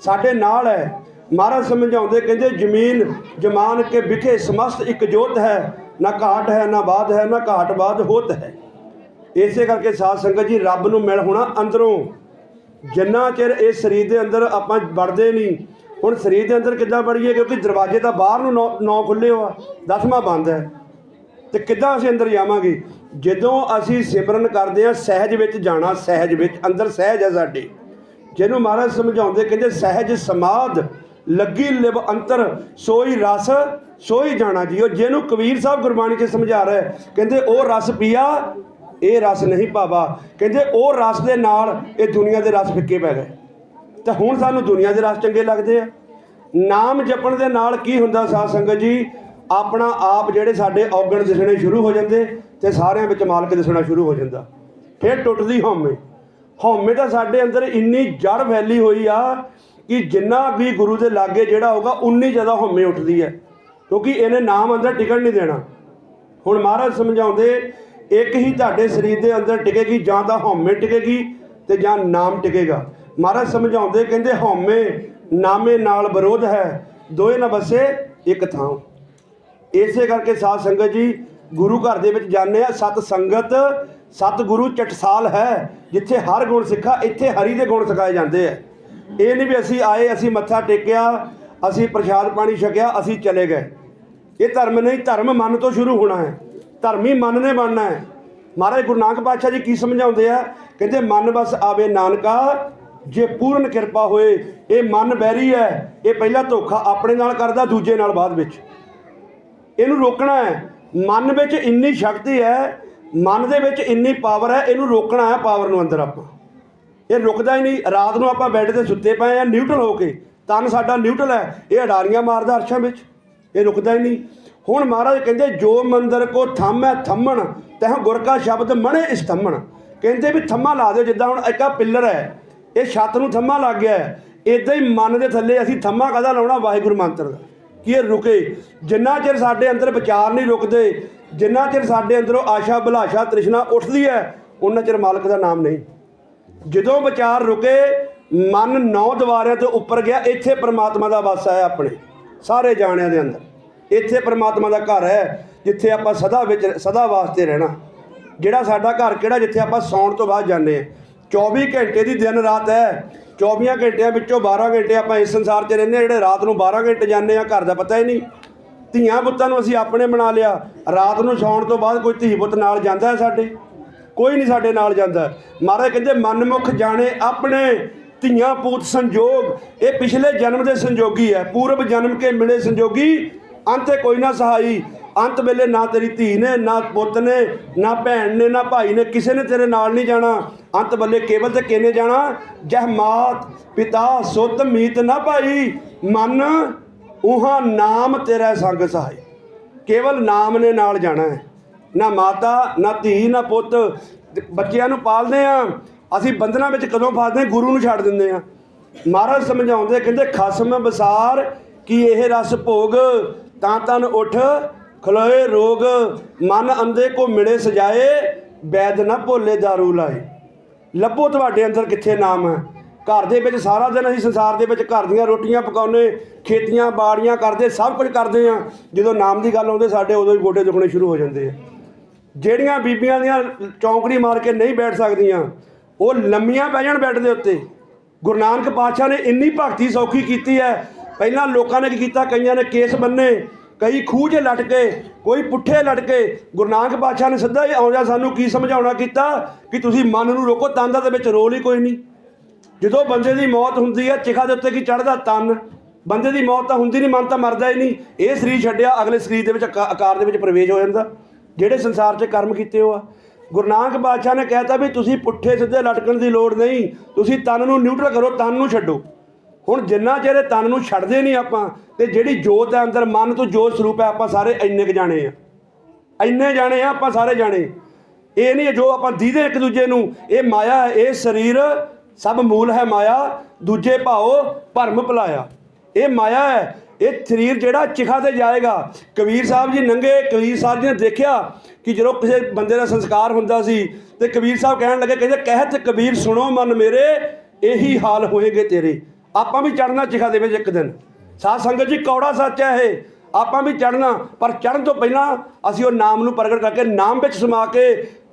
ਸਾਡੇ ਨਾਲ ਹੈ। ਮਹਾਰਾਜ ਸਮਝਾਉਂਦੇ, ਕਹਿੰਦੇ ਜ਼ਮੀਨ ਜਮਾਨ ਕੇ ਵਿਖੇ ਸਮਸਤ ਇੱਕ ਜੋਤ ਹੈ। ਨਾ ਘਾਟ ਹੈ, ਨਾ ਬਾਦ ਹੈ, ਨਾ ਘਾਟ ਬਾਦ ਹੋਤ ਹੈ। ਇਸੇ ਕਰਕੇ ਸਾਧ ਸੰਗਤ ਜੀ, ਰੱਬ ਨੂੰ ਮਿਲ ਹੋਣਾ ਅੰਦਰੋਂ। ਜਿੰਨਾ ਚਿਰ ਇਸ ਸਰੀਰ ਦੇ ਅੰਦਰ ਆਪਾਂ ਵੜਦੇ ਨਹੀਂ, ਹੁਣ ਸਰੀਰ ਦੇ ਅੰਦਰ ਕਿੱਦਾਂ ਵੜੀਏ? ਕਿਉਂਕਿ ਦਰਵਾਜ਼ੇ ਤਾਂ ਬਾਹਰ ਨੂੰ ਨੌ- ਨੌ ਖੁੱਲੇ ਹੋ ਆ ਦਸਵਾਂ ਬੰਦ ਹੈ। ਤੇ ਕਿੱਦਾਂ ਅਸੀਂ ਅੰਦਰ ਜਾਵਾਂਗੇ? ਜਦੋਂ ਅਸੀਂ ਸਿਮਰਨ ਕਰਦੇ ਆ ਸਹਿਜ ਵਿੱਚ ਜਾਣਾ, ਸਹਿਜ ਵਿੱਚ ਅੰਦਰ ਸਹਿਜ ਹੈ ਸਾਡੇ। ਜਿਹਨੂੰ ਮਹਾਰਾਜ ਸਮਝਾਉਂਦੇ, ਕਹਿੰਦੇ ਸਹਿਜ ਸਮਾਦ ਲੱਗੀ ਲਿਵ ਅੰਤਰ, ਸੋਈ ਰਸ, ਸੋਈ ਜਾਣਾ ਜੀ ਉਹ ਜਿਹਨੂੰ ਕਬੀਰ ਸਾਹਿਬ ਗੁਰਬਾਣੀ 'ਚ ਸਮਝਾ ਰਿਹਾ, ਕਹਿੰਦੇ ਉਹ ਰਸ ਪੀਆ, ਇਹ ਰਸ ਨਹੀਂ ਭਾਵਾ ਕਹਿੰਦੇ ਉਹ ਰਸ ਦੇ ਨਾਲ ਇਹ ਦੁਨੀਆ ਦੇ ਰਸ ਫਿੱਕੇ ਪੈ ਗਏ। ਤਾਂ ਹੁਣ ਸਾਨੂੰ ਦੁਨੀਆ ਦੇ ਰਸ ਚੰਗੇ ਲੱਗਦੇ ਆ। ਨਾਮ ਜਪਣ ਦੇ ਨਾਲ ਕੀ ਹੁੰਦਾ ਸਾਧ ਸੰਗਤ ਜੀ? ਆਪਣਾ ਆਪ ਜਿਹੜੇ ਸਾਡੇ ਔਗਣ ਦਿਸਣੇ ਸ਼ੁਰੂ ਹੋ ਜਾਂਦੇ ਤੇ ਸਾਰਿਆਂ ਵਿੱਚ ਮਾਲਕ ਦਿਸਣਾ ਸ਼ੁਰੂ ਹੋ ਜਾਂਦਾ। ਫਿਰ ਟੁੱਟਦੀ ਹਉਮੈ। ਹਉਮੈ ਤਾਂ ਸਾਡੇ ਅੰਦਰ ਇੰਨੀ ਜੜ ਫੈਲੀ ਹੋਈ ਆ ਕਿ ਜਿੰਨਾ ਵੀ ਗੁਰੂ ਦੇ ਲਾਗੇ ਜਿਹੜਾ ਹੋਗਾ ਉਨੀ ਜ਼ਿਆਦਾ ਹਉਮੈ ਉੱਠਦੀ ਹੈ। ਕਿਉਂਕਿ ਇਹਨੇ ਨਾਮ ਅੰਦਰ ਟਿਕਣ ਨਹੀਂ ਦੇਣਾ। ਹੁਣ ਮਹਾਰਾਜ ਸਮਝਾਉਂਦੇ, ਇੱਕ ਹੀ ਤੁਹਾਡੇ ਸਰੀਰ ਦੇ ਅੰਦਰ ਟਿਕੇਗੀ, ਜਾਂ ਤਾਂ ਹਉਮੈ ਟਿਕੇਗੀ ਤੇ ਜਾਂ ਨਾਮ ਟਿਕੇਗਾ। ਮਹਾਰਾਜ ਸਮਝਾਉਂਦੇ, ਕਹਿੰਦੇ, ਹਉਮੈ ਨਾਮੇ ਨਾਲ ਵਿਰੋਧ ਹੈ, ਦੋਏ ਨਾ ਬਸੇ ਇੱਕ ਥਾਂ। ਇਸੇ ਕਰਕੇ ਸਾਧ ਸੰਗਤ ਜੀ, ਗੁਰੂ ਘਰ ਦੇ ਵਿੱਚ ਜਾਂਦੇ ਆ, ਸਤ ਸੰਗਤ, ਸਤ ਗੁਰੂ ਚਟਸਾਲ ਹੈ, ਜਿੱਥੇ ਹਰ ਗੁਣ ਸਿੱਖਾ, ਇੱਥੇ ਹਰੀ ਦੇ ਗੁਣ ਸਿਖਾਏ ਜਾਂਦੇ ਆ। ਇਹ ਨਹੀਂ ਵੀ ਅਸੀਂ ਆਏ, ਅਸੀਂ ਮੱਥਾ ਟੇਕਿਆ, ਅਸੀਂ ਪ੍ਰਸ਼ਾਦ ਪਾਣੀ ਛਕਿਆ, ਅਸੀਂ ਚਲੇ ਗਏ। ਇਹ ਧਰਮ ਨਹੀਂ, ਧਰਮ ਮਨ ਤੋਂ ਸ਼ੁਰੂ ਹੋਣਾ ਹੈ। ਧਰਮ ਹੀ ਮਨ ਨੇ ਬਣਨਾ ਹੈ। ਮਹਾਰਾਜ ਗੁਰੂ ਨਾਨਕ ਪਾਤਸ਼ਾਹ ਜੀ ਕੀ ਸਮਝਾਉਂਦੇ ਆ? ਕਹਿੰਦੇ, ਮਨ ਬਸ ਆਵੇ ਨਾਨਕਾ, ਜੇ ਪੂਰਨ ਕਿਰਪਾ ਹੋਏ, ਇਹ ਮਨ ਬੈਰੀ ਹੈ, ਇਹ ਪਹਿਲਾ ਧੋਖਾ ਆਪਣੇ ਨਾਲ ਕਰਦਾ, ਦੂਜੇ ਨਾਲ ਬਾਅਦ ਵਿੱਚ। ਇਹਨੂੰ ਰੋਕਣਾ ਹੈ। ਮਨ ਵਿੱਚ ਇੰਨੀ ਸ਼ਕਤੀ ਹੈ, ਮਨ ਦੇ ਵਿੱਚ ਇੰਨੀ ਪਾਵਰ ਹੈ, ਇਹਨੂੰ ਰੋਕਣਾ ਹੈ ਪਾਵਰ ਨੂੰ ਅੰਦਰ ਆਪਾਂ। ਇਹ ਰੁਕਦਾ ਹੀ ਨਹੀਂ। ਰਾਤ ਨੂੰ ਆਪਾਂ ਬੈੱਡ ਤੇ ਸੁੱਤੇ ਪਏ ਆ ਨਿਊਟਰਲ ਹੋ ਕੇ। ਤਨ ਸਾਡਾ ਨਿਊਟਰਲ ਹੈ। ਇਹ ਅਡਾਰੀਆਂ ਮਾਰਦਾ ਅਰਸ਼ਾਂ ਵਿੱਚ। ਇਹ ਰੁਕਦਾ ਹੀ ਨਹੀਂ। ਹੁਣ ਮਹਾਰਾਜ ਕਹਿੰਦੇ, ਜੋ ਮੰਦਰ ਕੋ ਥੰਮੈ ਥੰਮਣ, ਤਹ ਗੁਰ ਕਾ ਸ਼ਬਦ ਮਣੇ ਇਸ ਥੰਮਣ। ਕਹਿੰਦੇ ਵੀ ਥੰਮਾ ਲਾ ਦਿਓ, ਜਿੱਦਾਂ ਹੁਣ ਇੱਕ ਆ ਪਿੱਲਰ ਹੈ। ਇਹ ਛੱਤ ਨੂੰ ਥੰਮਾ ਲੱਗ ਗਿਆ ਹੈ। ਇਦਾਂ ਹੀ ਮਨ ਦੇ ਥੱਲੇ ਅਸੀਂ ਥੰਮਾ ਕਦਾ ਲਾਉਣਾ? ਵਾਹਿਗੁਰੂ ਮੰਤਰ ਦਾ। ਕਿ ਇਹ ਰੁਕੇ? ਜਿੰਨਾ ਚਿਰ ਸਾਡੇ ਅੰਦਰ ਵਿਚਾਰ ਨਹੀਂ ਰੁਕਦੇ, ਜਿੰਨਾ ਚਿਰ ਸਾਡੇ ਅੰਦਰੋਂ ਆਸ਼ਾ ਬਲਾਸ਼ਾ ਤ੍ਰਿਸ਼ਨਾ ਉੱਠਦੀ ਹੈ ਉਹਨਾਂ ਚਿਰ ਮਾਲਕ ਦਾ ਨਾਮ ਨਹੀਂ। ਜਦੋਂ ਵਿਚਾਰ ਰੁਕੇ, ਮਨ ਨੌ ਦੁਆਰਿਆਂ ਤੋਂ ਉੱਪਰ ਗਿਆ, ਇੱਥੇ ਪ੍ਰਮਾਤਮਾ ਦਾ ਵਾਸਾ ਹੈ ਆਪਣੇ, ਸਾਰੇ ਜਾਣਿਆਂ ਦੇ ਅੰਦਰ। ਇੱਥੇ ਪ੍ਰਮਾਤਮਾ ਦਾ ਘਰ ਹੈ, ਜਿੱਥੇ ਆਪਾਂ ਸਦਾ ਵਿੱਚ, ਸਦਾ ਵਾਸਤੇ ਰਹਿਣਾ। ਜਿਹੜਾ ਸਾਡਾ ਘਰ ਕਿਹੜਾ, ਜਿੱਥੇ ਆਪਾਂ ਸੌਣ ਤੋਂ ਬਾਅਦ ਜਾਂਦੇ ਆ 24 ਘੰਟੇ ਦੀ ਦਿਨ ਰਾਤ ਹੈ। 24 ਘੰਟਿਆਂ ਵਿੱਚੋਂ 12 ਘੰਟੇ ਆਪਾਂ ਇਸ ਸੰਸਾਰ 'ਚ ਰਹਿੰਦੇ ਹਾਂ, ਜਿਹੜੇ ਰਾਤ ਨੂੰ 12 ਘੰਟੇ ਜਾਂਦੇ ਆ ਘਰ ਦਾ ਪਤਾ ਹੀ ਨਹੀਂ। ਧੀਆਂ ਪੁੱਤਾਂ ਨੂੰ ਅਸੀਂ ਆਪਣੇ ਬਣਾ ਲਿਆ। ਰਾਤ ਨੂੰ ਸੌਣ ਤੋਂ ਬਾਅਦ ਕੋਈ ਧੀ ਪੁੱਤ ਨਾਲ ਜਾਂਦਾ ਹੈ ਸਾਡੇ? ਕੋਈ ਨਹੀਂ ਸਾਡੇ ਨਾਲ ਜਾਂਦਾ। ਮਹਾਰਾਜ ਕਹਿੰਦੇ, ਮਨਮੁਖ ਜਾਣੇ ਆਪਣੇ। ਧੀਆਂ ਪੂਤ ਸੰਜੋਗ। ਇਹ ਪਿਛਲੇ ਜਨਮ ਦੇ ਸੰਜੋਗੀ ਹੈ। ਪੂਰਬ ਜਨਮ ਕੇ ਮਿਲੇ ਸੰਜੋਗੀ, ਅੰਤੇ ਕੋਈ ਨਾ ਸਹਾਈ। ਅੰਤ ਵੇਲੇ ਨਾ ਤੇਰੀ ਧੀ ਨੇ, ਨਾ ਪੁੱਤ ਨੇ, ਨਾ ਭੈਣ ਨੇ, ਨਾ ਭਾਈ ਨੇ, ਕਿਸੇ ਨੇ ਤੇਰੇ ਨਾਲ ਨਹੀਂ ਜਾਣਾ। ਅੰਤ ਵੇਲੇ ਕੇਵਲ ਤੇ ਕਿਨੇ ਜਾਣਾ? ਜਹ ਮਾਤ ਪਿਤਾ ਸੁੱਤ ਮੀਤ ਨਾ ਭਾਈ। ਮਨ ਉਹਾਂ ਨਾਮ ਤੇਰਾ ਸੰਗ ਸਹਾਈ। ਕੇਵਲ ਨਾਮ ਨੇ ਨਾਲ ਜਾਣਾ ਹੈ। ਨਾ ਮਾਤਾ, ਨਾ ਧੀ, ਨਾ ਪੁੱਤ। ਬੱਚਿਆਂ ਨੂੰ ਪਾਲਦੇ ਆ ਅਸੀਂ ਬੰਧਨਾਂ ਵਿੱਚ ਕਦੋਂ ਫਸਦੇ ਹਾਂ? ਗੁਰੂ ਨੂੰ ਛੱਡ ਦਿੰਦੇ ਆ ਮਹਾਰਾਜ ਸਮਝਾਉਂਦੇ ਕਹਿੰਦੇ, ਖਸਮ ਬਸਾਰ, ਕੀ ਇਹ ਰਸ ਭੋਗ? ਤਾਂ ਤਨ ਉਠ ਖਲੋਏ ਰੋਗ, ਮਨ ਅੰਦੇ ਕੋ ਮਿਲੇ ਸਜਾਏ ਵੈਦ ਨਾ ਭੋਲੇ ਦਾਰੂ ਲਾਏ। ਲੱਭੋ ਤੁਹਾਡੇ ਅੰਦਰ ਕਿੱਥੇ ਨਾਮ ਹੈ। ਘਰ ਦੇ ਵਿੱਚ ਸਾਰਾ ਦਿਨ ਅਸੀਂ ਸੰਸਾਰ ਦੇ ਵਿੱਚ ਘਰ ਦੀਆਂ ਰੋਟੀਆਂ ਪਕਾਉਨੇ ਖੇਤੀਆਂ ਬਾੜੀਆਂ ਕਰਦੇ, ਸਭ ਕੁਝ ਕਰਦੇ ਆ ਜਦੋਂ ਨਾਮ ਦੀ ਗੱਲ ਆਉਂਦੇ, ਸਾਡੇ ਉਦੋਂ ਹੀ ਗੋਡੇ ਦੁਖਣੇ ਸ਼ੁਰੂ ਹੋ ਜਾਂਦੇ ਆ। ਜਿਹੜੀਆਂ ਬੀਬੀਆਂ ਦੀਆਂ ਚੌਂਕੜੀ ਮਾਰ ਕੇ ਨਹੀਂ ਬੈਠ ਸਕਦੀਆਂ, ਉਹ ਲੰਮੀਆਂ ਪੈ ਜਾਣ ਬੈੱਡ ਦੇ ਉੱਤੇ। ਗੁਰੂ ਨਾਨਕ ਪਾਤਸ਼ਾਹ ਨੇ ਇੰਨੀ ਭਗਤੀ ਸੌਖੀ ਕੀਤੀ ਹੈ। ਪਹਿਲਾਂ ਲੋਕਾਂ ਨੇ ਕੀ ਕੀਤਾ? ਕਈਆਂ ਨੇ ਕੇਸ ਬੰਨੇ। ਕਈ ਖੂਹ 'ਚ ਲਟ ਕੇ ਕੋਈ ਪੁੱਠੇ ਲਟ ਕੇ ਗੁਰੂ ਨਾਨਕ ਪਾਤਸ਼ਾਹ ਨੇ ਸਿੱਧਾ ਹੀ ਆਉਂਦਾ ਸਾਨੂੰ ਕੀ ਸਮਝਾਉਣਾ ਕੀਤਾ? ਕਿ ਤੁਸੀਂ ਮਨ ਨੂੰ ਰੋਕੋ, ਤਨ ਦਾ ਦੇ ਵਿੱਚ ਰੋਲ ਹੀ ਕੋਈ ਨਹੀਂ। ਜਦੋਂ ਬੰਦੇ ਦੀ ਮੌਤ ਹੁੰਦੀ ਹੈ, ਚਿਖਾ ਦੇ ਉੱਤੇ ਕੀ ਚੜਦਾ ਤਨ। ਬੰਦੇ ਦੀ ਮੌਤ ਤਾਂ ਹੁੰਦੀ ਨਹੀਂ, ਮਨ ਤਾਂ ਮਰਦਾ ਹੀ ਨਹੀਂ। ਇਹ ਸਰੀਰ ਛੱਡਿਆ, ਅਗਲੇ ਸਰੀਰ ਦੇ ਵਿੱਚ ਆਕਾ- ਆਕਾਰ ਦੇ ਵਿੱਚ ਪ੍ਰਵੇਸ਼ ਹੋ ਜਾਂਦਾ। ਜਿਹੜੇ ਸੰਸਾਰ 'ਚ ਕਰਮ ਕੀਤੇ ਹੋ ਆ। ਗੁਰੂ ਨਾਨਕ ਬਾਦਸ਼ਾਹ ਨੇ ਕਹਿਤਾ ਵੀ ਤੁਸੀਂ ਪੁੱਠੇ ਸਿੱਧੇ ਲਟਕਣ ਦੀ ਲੋੜ ਨਹੀਂ। ਤੁਸੀਂ ਤਨ ਨੂੰ ਨਿਊਟਰਲ ਕਰੋ, ਤਨ ਨੂੰ ਛੱਡੋ। ਹੁਣ ਜਿੰਨਾ ਚਿਰ ਇਹ ਤਨ ਨੂੰ ਛੱਡਦੇ ਨਹੀਂ ਆਪਾਂ, ਤੇ ਜਿਹੜੀ ਜੋਤ ਹੈ ਅੰਦਰ, ਮਨ ਤੋਂ ਜੋਤ ਸਰੂਪ ਹੈ, ਆਪਾਂ ਸਾਰੇ ਇੰਨੇ ਕੁ ਜਾਣੇ ਆ। ਇੰਨੇ ਜਾਣੇ ਆ, ਆਪਾਂ ਸਾਰੇ ਜਾਣੇ। ਇਹ ਨਹੀਂ ਜੋ ਆਪਾਂ ਦੀਦੇ ਇੱਕ ਦੂਜੇ ਨੂੰ, ਇਹ ਮਾਇਆ ਹੈ, ਇਹ ਸਰੀਰ ਸਭ ਮੂਲ ਹੈ ਮਾਇਆ, ਦੂਜੇ ਭਾਓ ਭਰਮ ਭੁਲਾਇਆ। ਇਹ ਮਾਇਆ ਹੈ, ਇਹ ਸਰੀਰ ਜਿਹੜਾ ਚਿਖਾ ਤੇ ਜਾਏਗਾ। ਕਬੀਰ ਸਾਹਿਬ ਜੀ ਨੰਗੇ, ਕਬੀਰ ਸਾਹਿਬ ਜੀ ਨੇ ਦੇਖਿਆ ਕਿ ਜਦੋਂ ਕਿਸੇ ਬੰਦੇ ਦਾ ਸੰਸਕਾਰ ਹੁੰਦਾ ਸੀ, ਤੇ ਕਬੀਰ ਸਾਹਿਬ ਕਹਿਣ ਲੱਗੇ, ਕਹਿੰਦੇ, ਕਹਿਤ ਕਬੀਰ ਸੁਣੋ ਮਨ ਮੇਰੇ, ਇਹੀ ਹਾਲ ਹੋਏਗੇ ਤੇਰੇ। ਆਪਾਂ ਵੀ ਚੜਨਾ ਚਿਖਾ ਦੇ ਵਿੱਚ ਇੱਕ ਦਿਨ। ਸਾਧ ਸੰਗਤ ਜੀ, ਕੌੜਾ ਸੱਚ ਹੈ ਇਹ। ਆਪਾਂ ਵੀ ਚੜਨਾ ਪਰ ਚੜਨ ਤੋਂ ਪਹਿਲਾਂ ਅਸੀਂ ਉਹ ਨਾਮ ਨੂੰ ਪ੍ਰਗਟ ਕਰਕੇ ਨਾਮ ਵਿੱਚ ਸਮਾ ਕੇ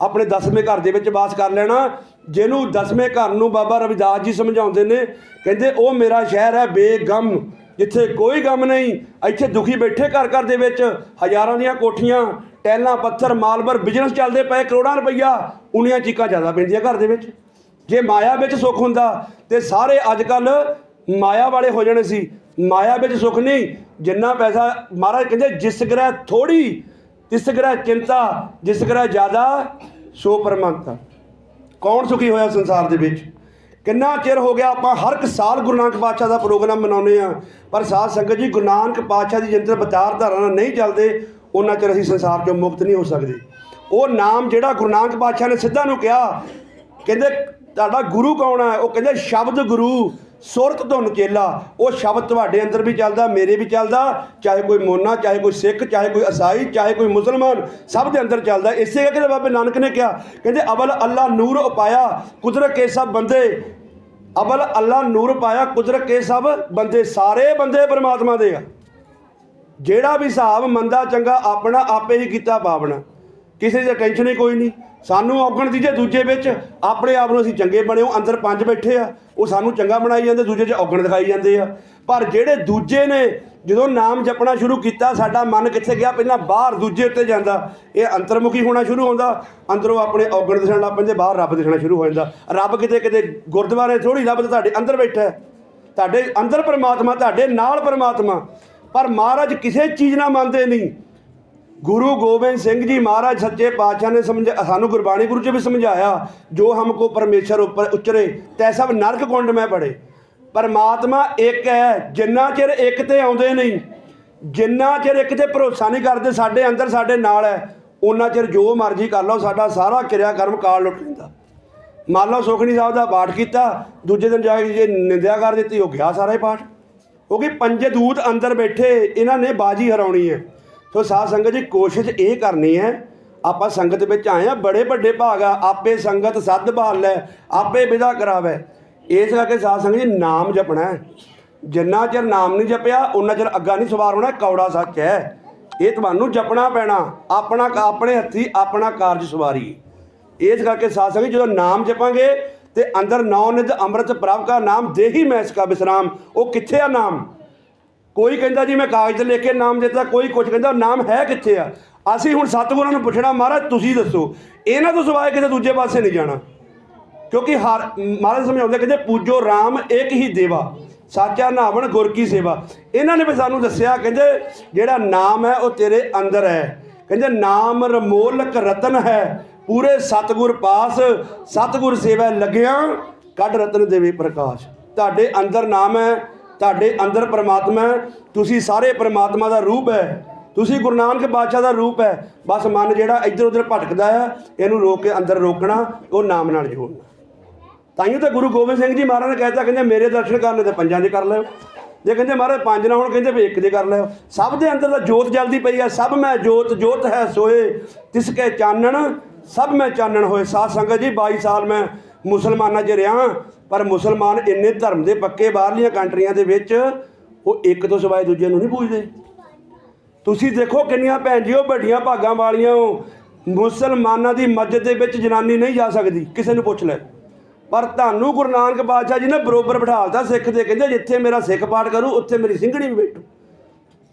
ਆਪਣੇ ਦਸਵੇਂ ਘਰ ਦੇ ਵਿੱਚ ਵਾਸ ਕਰ ਲੈਣਾ। ਜਿਹਨੂੰ ਦਸਵੇਂ ਘਰ ਨੂੰ ਬਾਬਾ ਰਵਿਦਾਸ ਜੀ ਸਮਝਾਉਂਦੇ ਨੇ, ਕਹਿੰਦੇ ਉਹ ਮੇਰਾ ਸ਼ਹਿਰ ਹੈ ਬੇਗਮ, ਜਿੱਥੇ ਕੋਈ ਗਮ ਨਹੀਂ। ਇੱਥੇ ਦੁਖੀ ਬੈਠੇ ਘਰ ਘਰ ਦੇ ਵਿੱਚ, ਹਜ਼ਾਰਾਂ ਦੀਆਂ ਕੋਠੀਆਂ, ਟੈਲਾਂ, ਪੱਥਰ, ਮਾਲਬਰ, ਬਿਜ਼ਨਸ ਚੱਲਦੇ ਪਏ, ਕਰੋੜਾਂ ਰੁਪਈਆ ਉਨੀਆਂ ਚੀਕਾਂ ਜ਼ਿਆਦਾ ਪੈਂਦੀਆਂ ਘਰ ਦੇ ਵਿੱਚ। ਜੇ ਮਾਇਆ ਵਿੱਚ ਸੁੱਖ ਹੁੰਦਾ, ਤੇ ਸਾਰੇ ਅੱਜ ਕੱਲ ਮਾਇਆ ਵਾਲੇ ਹੋ ਜਾਣੇ ਸੀ। ਮਾਇਆ ਵਿੱਚ ਸੁੱਖ ਨਹੀਂ, ਜਿੰਨਾ ਪੈਸਾ ਮਹਾਰਾਜ ਕਹਿੰਦੇ, ਜਿਸ ਗ੍ਰਹਿ ਥੋੜੀ ਤਿਸ ਗ੍ਰਹਿ ਚਿੰਤਾ, ਜਿਸ ਗ੍ਰਹਿ ਜ਼ਿਆਦਾ, ਸੋ ਪਰਮੰਤਾ। ਕੌਣ ਸੁਖੀ ਹੋਇਆ ਸੰਸਾਰ ਦੇ ਵਿੱਚ? ਕਿੰਨਾ ਚਿਰ ਹੋ ਗਿਆ ਆਪਾਂ ਹਰ ਇੱਕ ਸਾਲ ਗੁਰੂ ਨਾਨਕ ਪਾਤਸ਼ਾਹ ਦਾ ਪ੍ਰੋਗਰਾਮ ਮਨਾਉਂਦੇ ਆ ਪਰ ਸਾਧ ਸੰਗਤ ਜੀ, ਗੁਰੂ ਨਾਨਕ ਪਾਤਸ਼ਾਹ ਦੀ ਜਿੰਦਰ ਵਿਚਾਰਧਾਰਾ ਨਾਲ ਨਹੀਂ ਚੱਲਦੇ, ਉਹਨਾਂ ਚਿਰ ਅਸੀਂ ਸੰਸਾਰ ਚੋਂ ਮੁਕਤ ਨਹੀਂ ਹੋ ਸਕਦੇ। ਉਹ ਨਾਮ ਜਿਹੜਾ ਗੁਰੂ ਨਾਨਕ ਪਾਤਸ਼ਾਹ ਨੇ ਸਿੱਧਾ ਨੂੰ ਕਿਹਾ, ਕਹਿੰਦੇ ਤੁਹਾਡਾ ਗੁਰੂ ਕੌਣ ਹੈ ਉਹ ਕਹਿੰਦੇ ਸ਼ਬਦ ਗੁਰੂ, ਸੁਰਤ ਧੁਨ ਚੇਲਾ। ਉਹ ਸ਼ਬਦ ਤੁਹਾਡੇ ਅੰਦਰ ਵੀ ਚੱਲਦਾ, ਮੇਰੇ ਵੀ ਚੱਲਦਾ, ਚਾਹੇ ਕੋਈ ਮੋਨਾ, ਚਾਹੇ ਕੋਈ ਸਿੱਖ, ਚਾਹੇ ਕੋਈ ਈਸਾਈ, ਚਾਹੇ ਕੋਈ ਮੁਸਲਮਾਨ, ਸਭ ਦੇ ਅੰਦਰ ਚੱਲਦਾ। ਇਸੇ ਕਰਕੇ ਬਾਬੇ ਨਾਨਕ ਨੇ ਕਿਹਾ, ਕਹਿੰਦੇ ਅਵਲ ਅੱਲਾ ਨੂਰ ਉਪਾਇਆ, ਕੁਦਰਤ ਕੇ ਸਭ ਬੰਦੇ। ਅਵਲ ਅੱਲਾ ਨੂਰ ਪਾਇਆ ਕੁਦਰਤ ਕੇ ਸਭ ਬੰਦੇ, ਸਾਰੇ ਬੰਦੇ ਪਰਮਾਤਮਾ ਦੇ ਆ। ਜਿਹੜਾ ਵੀ ਹਿਸਾਬ ਮੰਦਾ ਚੰਗਾ, ਆਪਣਾ ਆਪੇ ਹੀ ਕੀਤਾ ਪਾਵਣਾ। ਕਿਸੇ ਦੀ ਟੈਨਸ਼ਨ ਹੀ ਕੋਈ ਨਹੀਂ। ਸਾਨੂੰ ਔਗਣ ਦੀ ਜੇ ਦੂਜੇ ਵਿੱਚ ਆਪਣੇ ਆਪ ਨੂੰ ਅਸੀਂ ਚੰਗੇ ਬਣੇ ਹੋ ਅੰਦਰ ਪੰਜ ਬੈਠੇ ਆ, ਉਹ ਸਾਨੂੰ ਚੰਗਾ ਬਣਾਈ ਜਾਂਦੇ, ਦੂਜੇ 'ਚ ਔਗਣ ਦਿਖਾਈ ਜਾਂਦੇ ਆ। ਪਰ ਜਿਹੜੇ ਦੂਜੇ ਨੇ, ਜਦੋਂ ਨਾਮ ਜਪਣਾ ਸ਼ੁਰੂ ਕੀਤਾ, ਸਾਡਾ ਮਨ ਕਿੱਥੇ ਗਿਆ? ਪਹਿਲਾਂ ਬਾਹਰ ਦੂਜੇ ਉੱਤੇ ਜਾਂਦਾ। ਇਹ ਅੰਤਰਮੁਖੀ ਹੋਣਾ ਸ਼ੁਰੂ ਹੁੰਦਾ, ਅੰਦਰੋਂ ਆਪਣੇ ਔਗਣ ਦਿਖਣ ਲੱਗ ਪੈਂਦੇ, ਬਾਹਰ ਰੱਬ ਦਿਖਣਾ ਸ਼ੁਰੂ ਹੋ ਜਾਂਦਾ। ਰੱਬ ਕਿਤੇ ਕਿਤੇ ਗੁਰਦੁਆਰੇ ਥੋੜੀ ਲੱਭਦਾ ਤੁਹਾਡੇ ਅੰਦਰ ਬੈਠਾ ਹੈ। ਤੁਹਾਡੇ ਅੰਦਰ ਪਰਮਾਤਮਾ, ਤੁਹਾਡੇ ਨਾਲ ਪਰਮਾਤਮਾ। ਪਰ ਮਹਾਰਾਜ ਕਿਸੇ ਚੀਜ਼ ਨਾਲ ਮੰਨਦੇ ਨਹੀਂ। ਗੁਰੂ ਗੋਬਿੰਦ ਸਿੰਘ ਜੀ ਮਹਾਰਾਜ ਸੱਚੇ ਪਾਤਸ਼ਾਹ ਨੇ ਸਮਝ, ਸਾਨੂੰ ਗੁਰਬਾਣੀ ਗੁਰੂ ਜੀ ਵੀ ਸਮਝਾਇਆ, ਜੋ ਹਮਕੋ ਪਰਮੇਸ਼ਰ ਉੱਪਰ ਉਚਰੇ, ਤੈ ਸਭ ਨਰਕ ਕੁੰਡ ਮੈਂ ਪੜੇ। ਪਰਮਾਤਮਾ ਇੱਕ ਹੈ, ਜਿੰਨਾ ਚਿਰ ਇੱਕ ਤੇ ਆਉਂਦੇ ਨਹੀਂ, ਜਿੰਨਾ ਚਿਰ ਇੱਕ ਤੇ ਭਰੋਸਾ ਨਹੀਂ ਕਰਦੇ, ਸਾਡੇ ਅੰਦਰ ਸਾਡੇ ਨਾਲ ਹੈ ਉਹਨਾਂ ਚਿਰ ਜੋ ਮਰਜ਼ੀ ਕਰ ਲਓ, ਸਾਡਾ ਸਾਰਾ ਕਿਰਿਆ ਕਰਮ ਕਾਲ ਲੁੱਟ ਲੈਂਦਾ। ਮੰਨ ਲਓ ਸੁਖਣੀ ਸਾਹਿਬ ਦਾ ਪਾਠ ਕੀਤਾ, ਦੂਜੇ ਦਿਨ ਜਾ ਕੇ ਜੇ ਨਿੰਦਿਆ ਕਰ ਦਿੱਤੀ ਹੋ ਗਿਆ ਸਾਰਾ ਹੀ ਪਾਠ। ਕਿਉਂਕਿ ਪੰਜੇ ਦੂਤ ਅੰਦਰ ਬੈਠੇ, ਇਹਨਾਂ ਨੇ ਬਾਜੀ ਹਰਾਉਣੀ ਹੈ। ਸੋ ਸਾਧ ਸੰਗਤ ਜੀ ਕੋਸ਼ਿਸ਼ ਇਹ ਕਰਨੀ ਹੈ ਆਪਾਂ ਸੰਗਤ ਵਿੱਚ ਆਏ ਆ ਬੜੇ ਵੱਡੇ ਭਾਗ ਆ ਆਪੇ ਸੰਗਤ ਸੱਧ ਬਹਾਲ ਲੈ ਆਪੇ ਵਿਦਾ ਕਰਾਵੇ। ਇਸ ਕਰਕੇ ਸਾਧ ਸੰਗਤ ਜੀ ਨਾਮ ਜਪਣਾ ਹੈ। ਜਿੰਨਾ ਚਿਰ ਨਾਮ ਨਹੀਂ ਜਪਿਆ ਉਹਨਾਂ ਚਿਰ ਅੱਗਾ ਨਹੀਂ ਸਵਾਰ ਹੋਣਾ ਕੌੜਾ ਸੱਚ ਹੈ। ਇਹ ਤੁਹਾਨੂੰ ਜਪਣਾ ਪੈਣਾ ਆਪਣਾ ਆਪਣੇ ਹੱਥੀ ਆਪਣਾ ਕਾਰਜ ਸਵਾਰੀ। ਇਸ ਕਰਕੇ ਸਾਧ ਸੰਗਤ ਜੀ, ਜਦੋਂ ਨਾਮ ਜਪਾਂਗੇ ਤੇ ਅੰਦਰ ਨੌ ਨਿਧ ਅੰਮ੍ਰਿਤ ਪ੍ਰਭ ਕਾ ਨਾਮ ਦੇਹੀ ਮੈਂ ਇਸ ਕਾ ਵਿਸਰਾਮ ਉਹ ਕਿੱਥੇ ਆ ਨਾਮ? ਕੋਈ ਕਹਿੰਦਾ ਜੀ ਮੈਂ ਕਾਗਜ਼ ਤੇ ਲਿਖ ਕੇ ਨਾਮ ਦਿੱਤਾ, ਕੋਈ ਕੁਝ ਕਹਿੰਦਾ, ਨਾਮ ਹੈ ਕਿੱਥੇ ਆ? ਅਸੀਂ ਹੁਣ ਸਤਿਗੁਰਾਂ ਨੂੰ ਪੁੱਛਣਾ, ਮਹਾਰਾਜ ਤੁਸੀਂ ਦੱਸੋ, ਇਹਨਾਂ ਤੋਂ ਸਿਵਾਏ ਕਿਸੇ ਦੂਜੇ ਪਾਸੇ ਨਹੀਂ ਜਾਣਾ। ਕਿਉਂਕਿ ਹਰ, ਮਹਾਰਾਜ ਸਮਝਾਉਂਦੇ, ਕਹਿੰਦੇ ਪੂਜੋ RAM ਇੱਕ ਹੀ ਦੇਵਾ, ਸਾਚਾ ਨਾਵਣ ਗੁਰ ਕੀ ਸੇਵਾ। ਇਹਨਾਂ ਨੇ ਵੀ ਸਾਨੂੰ ਦੱਸਿਆ, ਕਹਿੰਦੇ ਜਿਹੜਾ ਨਾਮ ਹੈ ਉਹ ਤੇਰੇ ਅੰਦਰ ਹੈ। ਕਹਿੰਦੇ ਨਾਮ ਰਮੋਲਕ ਰਤਨ ਹੈ, ਪੂਰੇ ਸਤਗੁਰ ਪਾਸ ਸਤਗੁਰ ਸੇਵਾ ਲੱਗਿਆ, ਕੱਢ ਰਤਨ ਦੇਵੇ ਪ੍ਰਕਾਸ਼। ਤੁਹਾਡੇ ਅੰਦਰ ਨਾਮ ਹੈ ਤੁਹਾਡੇ ਅੰਦਰ ਪਰਮਾਤਮਾ ਹੈ, ਤੁਸੀਂ ਸਾਰੇ ਪਰਮਾਤਮਾ ਦਾ ਰੂਪ ਹੈ। ਤੁਸੀਂ ਗੁਰੂ ਨਾਨਕ ਬਾਦਸ਼ਾਹ ਦਾ ਰੂਪ ਹੈ। ਬਸ ਮਨ ਜਿਹੜਾ ਇੱਧਰ ਉੱਧਰ ਭਟਕਦਾ ਹੈ ਇਹਨੂੰ ਰੋਕ ਕੇ ਅੰਦਰ ਰੋਕਣਾ, ਉਹ ਨਾਮ ਨਾਲ ਜੋੜਨਾ। ਤਾਈਓ ਤਾਂ ਗੁਰੂ ਗੋਬਿੰਦ ਸਿੰਘ ਜੀ ਮਹਾਰਾਜ ਨੇ ਕਹਿਤਾ ਕਹਿੰਦੇ ਮੇਰੇ ਦਰਸ਼ਨ ਕਰਨੇ ਤੇ ਪੰਜਾਂ ਦੇ ਕਰ ਲਿਓ। ਜੇ ਕਹਿੰਦੇ ਮਹਾਰਾਜ ਪੰਜ ਨਾ ਹੁਣ, ਕਹਿੰਦੇ ਵੀ ਇੱਕ ਦੇ ਕਰ ਲਿਓ। ਸਭ ਦੇ ਅੰਦਰ ਤਾਂ ਜੋਤ ਜਲਦੀ ਪਈ ਹੈ ਸਭ ਮੈਂ ਜੋਤ ਜੋਤ ਹੈ ਸੋਏ ਤਿਸ ਕੇ ਚਾਨਣ, ਸਭ ਮੈਂ ਚਾਨਣ ਹੋਏ। ਸਾਧ ਸੰਗਤ ਜੀ 22 ਸਾਲ ਮੈਂ ਮੁਸਲਮਾਨਾਂ 'ਚ ਰਿਹਾ ਪਰ ਮੁਸਲਮਾਨ ਇੰਨੇ ਧਰਮ ਦੇ ਪੱਕੇ ਬਾਹਰਲੀਆਂ ਕੰਟਰੀਆਂ ਦੇ ਵਿੱਚ ਉਹ ਇੱਕ ਤੋਂ ਸਿਵਾਏ ਦੂਜੇ ਨੂੰ ਨਹੀਂ ਪੂਜਦੇ। ਤੁਸੀਂ ਦੇਖੋ ਕਿੰਨੀਆਂ ਭੈਣ ਜੀਓ ਵੱਡੀਆਂ ਭਾਗਾਂ ਵਾਲੀਆਂ ਹੋ ਮੁਸਲਮਾਨਾਂ ਦੀ ਮਸਜਿਦ ਦੇ ਵਿੱਚ ਜਨਾਨੀ ਨਹੀਂ ਜਾ ਸਕਦੀ, ਕਿਸੇ ਨੂੰ ਪੁੱਛ ਲੈ। ਪਰ ਤੁਹਾਨੂੰ ਗੁਰੂ ਨਾਨਕ ਬਾਦਸ਼ਾਹ ਜੀ ਨੇ ਬਰੋਬਰ ਬਿਠਾਲਤਾ ਸਿੱਖ ਦੇ, ਕਹਿੰਦੇ ਜਿੱਥੇ ਮੇਰਾ ਸਿੱਖ ਪਾਠ ਕਰੂ, ਉੱਥੇ ਮੇਰੀ ਸਿੰਘਣੀ ਵੀ ਬੈਠੂ।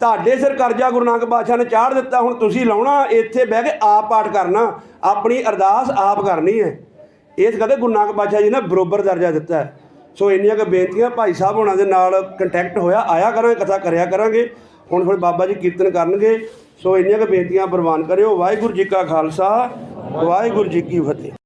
ਤੁਹਾਡੇ ਸਿਰ ਕਰਜ਼ਾ ਗੁਰੂ ਨਾਨਕ ਬਾਦਸ਼ਾਹ ਨੇ ਚਾੜ ਦਿੱਤਾ, ਹੁਣ ਤੁਸੀਂ ਲਾਉਣਾ, ਇੱਥੇ ਬਹਿ ਕੇ ਆਪ ਪਾਠ ਕਰਨਾ, ਆਪਣੀ ਅਰਦਾਸ ਆਪ ਕਰਨੀ ਹੈ। ਇਸ ਕਰਕੇ ਗੁਰੂ ਨਾਨਕ ਪਾਤਸ਼ਾਹ ਜੀ ਨੇ ਬਰੋਬਰ ਦਰਜਾ ਦਿੱਤਾ। ਹੈ ਸੋ ਇੰਨੀਆਂ ਕੁ ਬੇਨਤੀਆਂ ਭਾਈ ਸਾਹਿਬ ਹੋਣਾ ਦੇ ਨਾਲ ਕੰਟੈਕਟ ਹੋਇਆ, ਆਇਆ ਕਰਾਂਗੇ ਕਥਾ ਕਰਿਆ ਕਰਾਂਗੇ। ਹੁਣ ਫਿਰ ਬਾਬਾ ਜੀ ਕੀਰਤਨ ਕਰਨਗੇ। ਸੋ ਇੰਨੀਆਂ ਕੁ ਬੇਨਤੀਆਂ ਪ੍ਰਵਾਨ ਕਰਿਓ। ਵਾਹਿਗੁਰੂ ਜੀ ਕਾ ਖਾਲਸਾ, ਵਾਹਿਗੁਰੂ ਜੀ ਕੀ ਫਤਿਹ।